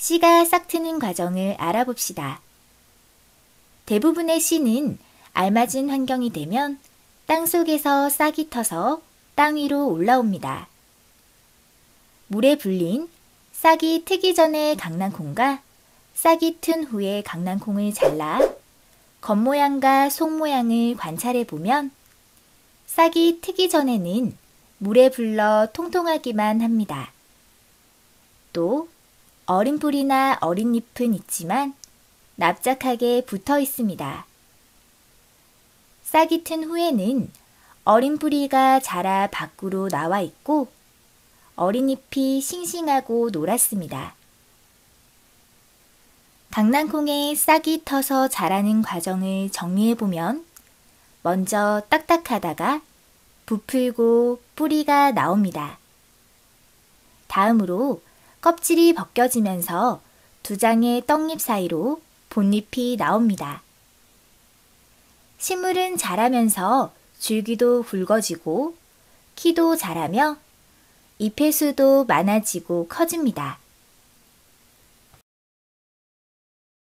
씨가 싹트는 과정을 알아봅시다. 대부분의 씨는 알맞은 환경이 되면 땅 속에서 싹이 터서 땅 위로 올라옵니다. 물에 불린 싹이 트기 전에 강낭콩과 싹이 튼 후에 강낭콩을 잘라 겉모양과 속모양을 관찰해 보면 싹이 트기 전에는 물에 불러 통통하기만 합니다. 또 어린 뿌리나 어린 잎은 있지만 납작하게 붙어 있습니다. 싹이 튼 후에는 어린 뿌리가 자라 밖으로 나와 있고 어린 잎이 싱싱하고 노랗습니다. 강낭콩에 싹이 터서 자라는 과정을 정리해 보면 먼저 딱딱하다가 부풀고 뿌리가 나옵니다. 다음으로 껍질이 벗겨지면서 두 장의 떡잎 사이로 본잎이 나옵니다. 식물은 자라면서 줄기도 굵어지고 키도 자라며 잎의 수도 많아지고 커집니다.